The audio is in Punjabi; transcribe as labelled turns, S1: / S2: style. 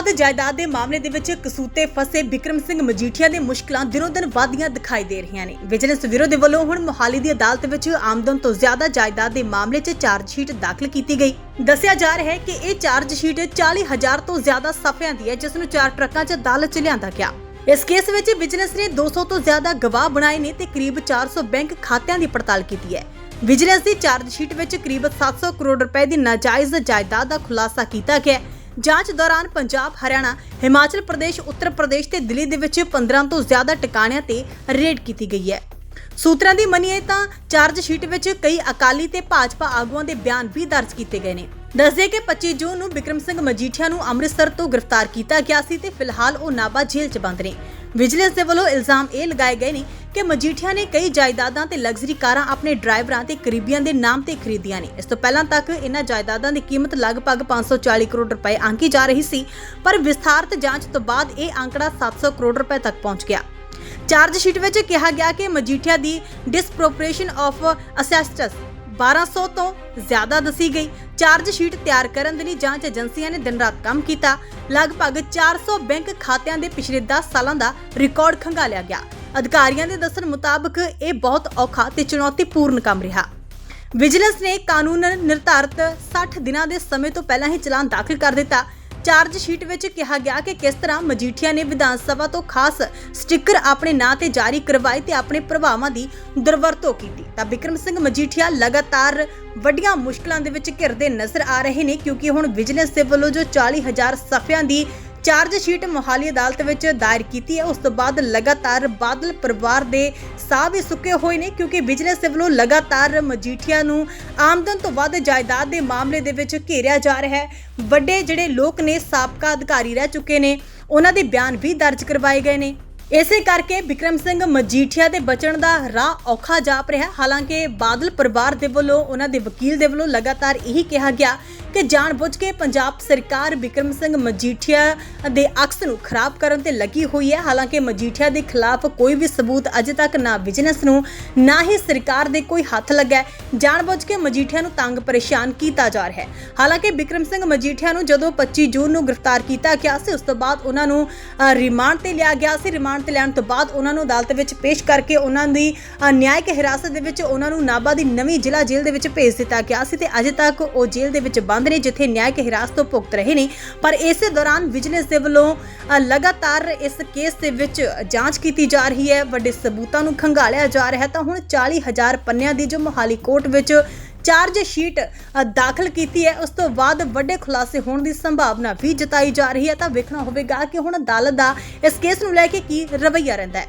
S1: ਵੱਧ ਜਾਇਦਾਦ ਦੇ ਮਾਮਲੇ ਦੇ ਵਿੱਚ ਕਸੂਤੇ ਫਸੇ ਵਿਕਰਮ ਸਿੰਘ ਮਜੀਠੀਆ ਦੇ ਮੁਸ਼ਕਲਾਂ ਦਿਨੋ-ਦਿਨ ਵਧਦੀਆਂ ਦਿਖਾਈ ਦੇ ਰਹੀਆਂ ਨੇ। ਵਿਜੀਲੈਂਸ ਬਿਊਰੋ ਦੇ ਵੱਲੋਂ ਹੁਣ ਮੋਹਾਲੀ ਦੀ ਅਦਾਲਤ ਵਿੱਚ ਆਮਦਨ ਤੋਂ ਜ਼ਿਆਦਾ ਜਾਇਦਾਦ ਦੇ ਮਾਮਲੇ 'ਚ ਚਾਰਜ ਸ਼ੀਟ ਦਾਖਲ ਕੀਤੀ ਗਈ। ਦੱਸਿਆ ਜਾ ਰਿਹਾ ਹੈ ਕਿ ਇਹ ਚਾਰਜ ਸ਼ੀਟ 40000 ਤੋਂ ਜ਼ਿਆਦਾ ਸਫ਼ਿਆਂ ਦੀ ਹੈ, ਜਿਸ ਨੂੰ ਚਾਰ ਟਰੱਕਾਂ 'ਚ ਅਦਾਲਤ 'ਚ ਲਿਆਂਦਾ ਗਿਆ। ਇਸ ਕੇਸ ਵਿੱਚ ਵਿਜੀਲੈਂਸ ਨੇ 200 ਤੋਂ ਜ਼ਿਆਦਾ ਗਵਾਹ ਬਣਾਏ ਨੇ ਤੇ ਕਰੀਬ 400 ਬੈਂਕ ਖਾਤਿਆਂ ਦੀ ਪੜਤਾਲ ਕੀਤੀ ਹੈ। ਵਿਜੀਲੈਂਸ ਦੀ ਚਾਰਜ ਸ਼ੀਟ ਵਿੱਚ ਕਰੀਬ 700 ਕਰੋੜ ਰੁਪਏ ਦੀ ਨਾਜਾਇਜ਼ ਜਾਇਦਾਦ ਦਾ ਖੁਲਾਸਾ ਕੀਤਾ ਗਿਆ ਹੈ। ਜਾਂਚ ਦੌਰਾਨ ਪੰਜਾਬ, ਹਰਿਆਣਾ, ਹਿਮਾਚਲ ਪ੍ਰਦੇਸ਼, ਉੱਤਰ ਪ੍ਰਦੇਸ਼ ਤੇ ਦਿੱਲੀ ਦੇ ਵਿੱਚ 15 ਤੋਂ ਜ਼ਿਆਦਾ ਟਿਕਾਣਿਆਂ ਤੇ ਰੇਡ ਕੀਤੀ ਗਈ ਹੈ। ਸੂਤਰਾਂ ਦੀ ਮੰਨੀਏ ਤਾਂ ਚਾਰਜ ਸ਼ੀਟ ਵਿੱਚ ਕਈ ਅਕਾਲੀ ਤੇ ਭਾਜਪਾ ਆਗੂਆਂ ਦੇ ਬਿਆਨ ਵੀ ਦਰਜ ਕੀਤੇ ਗਏ ਨੇ। ਦੱਸਦੇ ਕਿ 25 ਜੂਨ ਨੂੰ ਵਿਕਰਮ ਸਿੰਘ ਮਜੀਠੀਆ ਨੂੰ ਅੰਮ੍ਰਿਤਸਰ ਤੋਂ ਗ੍ਰਿਫਤਾਰ ਕੀਤਾ ਗਿਆ ਸੀ ਤੇ ਫਿਲਹਾਲ ਉਹ ਨਾਭਾ ਜੇਲ੍ਹ 'ਚ ਬੰਦ ਨੇ। ਵਿਜੀਲੈਂਸ ਦੇ ਵੱਲੋਂ ਇਲਜ਼ਾਮ ਇਹ ਲਗਾਏ ਗਏ ਨੇ ਕਿ ਮਜੀਠੀਆ ਨੇ ਕਈ ਜਾਇਦਾਦਾਂ ਤੇ ਲਗਜ਼ਰੀ ਕਾਰਾਂ ਆਪਣੇ ਡਰਾਈਵਰਾਂ ਤੇ ਕਰੀਬੀਆਂ ਦੇ ਨਾਮ ਤੇ ਖਰੀਦੀਆਂ ਨੇ। ਇਸ ਤੋਂ ਪਹਿਲਾਂ ਤੱਕ ਇਹਨਾਂ ਜਾਇਦਾਦਾਂ ਦੀ ਕੀਮਤ ਲਗਭਗ 540 ਕਰੋੜ ਰੁਪਏ ਆਂਕੀ ਜਾ ਰਹੀ ਸੀ, ਪਰ ਵਿਸਥਾਰਤ ਜਾਂਚ ਤੋਂ ਬਾਅਦ ਇਹ ਅੰਕੜਾ 700 ਕਰੋੜ ਰੁਪਏ ਤੱਕ ਪਹੁੰਚ ਗਿਆ। ਚਾਰਜ ਸ਼ੀਟ ਵਿੱਚ ਕਿਹਾ ਗਿਆ ਕਿ ਮਜੀਠੀਆ ਦੀ ਡਿਸਪ੍ਰੋਪਰੀਏਸ਼ਨ ਆਫ ਅਸੈਸਟਸ 1200 ਤੋਂ ਜ਼ਿਆਦਾ ਦੱਸੀ ਗਈ। ਚਾਰਜ ਸ਼ੀਟ ਤਿਆਰ ਕਰਨ ਦੇ ਲਈ ਜਾਂਚ ਏਜੰਸੀਆਂ ਨੇ ਦਿਨ ਰਾਤ ਕੰਮ ਕੀਤਾ। ਲਗਭਗ 400 ਬੈਂਕ ਖਾਤਿਆਂ ਦੇ ਪਿਛਲੇ 10 ਸਾਲਾਂ ਦਾ ਰਿਕਾਰਡ ਖੰਗਾਲਿਆ ਗਿਆ। ਅਧਿਕਾਰੀਆਂ ਦੇ ਦੱਸਣ ਮੁਤਾਬਕ ਇਹ ਬਹੁਤ ਔਖਾ ਤੇ ਚੁਣੌਤੀਪੂਰਨ ਕੰਮ ਰਿਹਾ। ਵਿਜੀਲੈਂਸ ਨੇ ਕਾਨੂੰਨ ਨਿਰਧਾਰਤ 60 ਦਿਨਾਂ ਦੇ ਸਮੇਂ ਤੋਂ ਪਹਿਲਾਂ ਹੀ ਚਲਾਨ ਦਾਖਲ ਕਰ ਦਿੱਤਾ। ਚਾਰਜ ਸ਼ੀਟ ਵਿੱਚ ਕਿਹਾ ਗਿਆ ਕਿ ਕਿਸ ਤਰ੍ਹਾਂ ਮਜੀਠੀਆ ਨੇ ਵਿਧਾਨ ਸਭਾ ਤੋਂ ਖਾਸ ਸਟicker ਆਪਣੇ ਨਾਂ ਤੇ ਜਾਰੀ ਕਰਵਾਏ ਤੇ ਆਪਣੇ ਪ੍ਰਭਾਵਾਂ ਦੀ ਦੁਰਵਰਤੋਂ ਕੀਤੀ। ਤਾਂ ਵਿਕਰਮ ਸਿੰਘ ਮਜੀਠੀਆ ਲਗਾਤਾਰ ਵੱਡੀਆਂ ਮੁਸ਼ਕਲਾਂ ਦੇ ਵਿੱਚ ਘਿਰਦੇ ਨਜ਼ਰ ਆ ਰਹੇ ਨੇ ਕਿਉਂਕਿ ਹੁਣ ਵਿਜੀਲੈਂਸ ਦੇ ਵੱਲੋਂ ਜੋ 40000 ਸਫ਼ਿਆਂ ਦੀ ਚਾਰਜ ਸ਼ੀਟ ਮੋਹਾਲੀ ਅਦਾਲਤ ਵਿੱਚ ਦਾਇਰ ਕੀਤੀ ਹੈ। ਉਸ ਤੋਂ ਬਾਅਦ ਲਗਾਤਾਰ ਬਾਦਲ ਪਰਿਵਾਰ ਦੇ ਸਾਹ ਵੀ ਸੁੱਕੇ ਹੋਏ ਨੇ ਕਿਉਂਕਿ ਵਿਜੀਲੈਂਸ ਦੇ ਵੱਲੋਂ ਲਗਾਤਾਰ ਮਜੀਠੀਆ ਨੂੰ ਆਮਦਨ ਤੋਂ ਵੱਧ ਜਾਇਦਾਦ ਦੇ ਮਾਮਲੇ ਦੇ ਵਿੱਚ ਘੇਰਿਆ ਜਾ ਰਿਹਾ ਹੈ। ਵੱਡੇ ਜਿਹੜੇ ਲੋਕ ਨੇ, ਸਾਬਕਾ ਅਧਿਕਾਰੀ ਰਹਿ ਚੁੱਕੇ ਨੇ। ਉਹਨਾਂ ਦੇ ਬਿਆਨ ਵੀ ਦਰਜ ਕਰਵਾਏ ਗਏ ਨੇ। ਇਸੇ ਕਰਕੇ ਵਿਕਰਮ ਸਿੰਘ ਮਜੀਠੀਆ ਦੇ ਬਚਣ ਦਾ ਰਾਹ ਔਖਾ ਜਾਪ ਰਿਹਾ। ਹਾਲਾਂਕਿ ਬਾਦਲ ਪਰਿਵਾਰ ਦੇ ਵੱਲੋਂ, ਉਹਨਾਂ ਦੇ ਵਕੀਲ ਦੇ ਵੱਲੋਂ ਲਗਾਤਾਰ ਇਹੀ ਕਿਹਾ ਗਿਆ ਕਿ ਜਾਣਬੁੱਝ ਕੇ ਪੰਜਾਬ ਸਰਕਾਰ ਵਿਕਰਮ ਸਿੰਘ ਮਜੀਠੀਆ ਦੇ ਅਕਸ ਨੂੰ ਖਰਾਬ ਕਰਨ ਤੇ ਲੱਗੀ ਹੋਈ ਹੈ। ਹਾਲਾਂਕਿ ਮਜੀਠੀਆ ਦੇ ਖਿਲਾਫ ਕੋਈ ਵੀ ਸਬੂਤ ਅਜੇ ਤੱਕ ਨਾ ਬਿਜ਼ਨਸ ਨੂੰ, ਨਾ ਹੀ ਸਰਕਾਰ ਦੇ ਕੋਈ ਹੱਥ ਲੱਗਾ ਹੈ। ਜਾਣਬੁੱਝ ਕੇ ਮਜੀਠੀਆ ਨੂੰ ਤੰਗ ਪਰੇਸ਼ਾਨ ਕੀਤਾ ਜਾ ਰਿਹਾ ਹੈ। ਹਾਲਾਂਕਿ ਵਿਕਰਮ ਸਿੰਘ ਮਜੀਠੀਆ ਨੂੰ ਜਦੋਂ 25 ਜੂਨ ਨੂੰ ਗ੍ਰਿਫਤਾਰ ਕੀਤਾ ਗਿਆ ਸੀ, ਉਸ ਤੋਂ ਬਾਅਦ ਉਹਨਾਂ ਨੂੰ ਰਿਮਾਂਡ ਤੇ ਲਿਆ ਗਿਆ ਸੀ। ਰਿਮਾਂਡ ਤੇ ਲੈਣ ਤੋਂ ਬਾਅਦ ਉਹਨਾਂ ਨੂੰ ਅਦਾਲਤ ਵਿੱਚ ਪੇਸ਼ ਕਰਕੇ ਉਹਨਾਂ ਦੀ ਨਿਆਇਕ ਹਿਰਾਸਤ ਦੇ ਵਿੱਚ ਉਹਨਾਂ ਨੂੰ ਨਾਭਾ ਦੀ ਨਵੀਂ ਜ਼ਿਲ੍ਹਾ ਜੇਲ੍ਹ ਦੇ ਵਿੱਚ ਭੇਜ ਦਿੱਤਾ ਗਿਆ ਸੀ ਤੇ ਅਜੇ ਤੱਕ ਉਹ ਜੇਲ੍ਹ ਦੇ ਵਿੱਚ ਬੰਦ ਨੇ ਜਿੱਥੇ ਨਿਆਇਕ ਹਿਰਾਸਤ ਤੋਂ ਭੁਗਤ ਰਹੇ ਨੇ। ਪਰ ਇਸੇ ਦੌਰਾਨ ਵਿਜੀਲੈਂਸ ਦੇ ਵੱਲੋਂ ਲਗਾਤਾਰ ਇਸ ਕੇਸ ਦੇ ਵਿੱਚ ਜਾਂਚ ਕੀਤੀ ਜਾ ਰਹੀ ਹੈ। ਵੱਡੇ ਸਬੂਤਾਂ ਨੂੰ ਖੰਗਾਲਿਆ ਜਾ ਰਿਹਾ ਤਾਂ ਹੁਣ 40000 ਪੰਨਿਆਂ ਦੀ ਜੋ ਮੋਹਾਲੀ ਕੋਰਟ ਵਿੱਚ ਚਾਰਜ ਸ਼ੀਟ ਦਾਖਲ ਕੀਤੀ ਹੈ। ਉਸ ਤੋਂ ਬਾਅਦ ਵੱਡੇ ਖੁਲਾਸੇ ਹੋਣ ਦੀ ਸੰਭਾਵਨਾ ਵੀ ਜਤਾਈ ਜਾ ਰਹੀ ਹੈ। ਤਾਂ ਵੇਖਣਾ ਹੋਵੇਗਾ ਕਿ ਹੁਣ ਅਦਾਲਤ ਦਾ ਇਸ ਕੇਸ ਨੂੰ ਲੈ ਕੇ ਕੀ ਰਵੱਈਆ ਰਹਿੰਦਾ ਹੈ।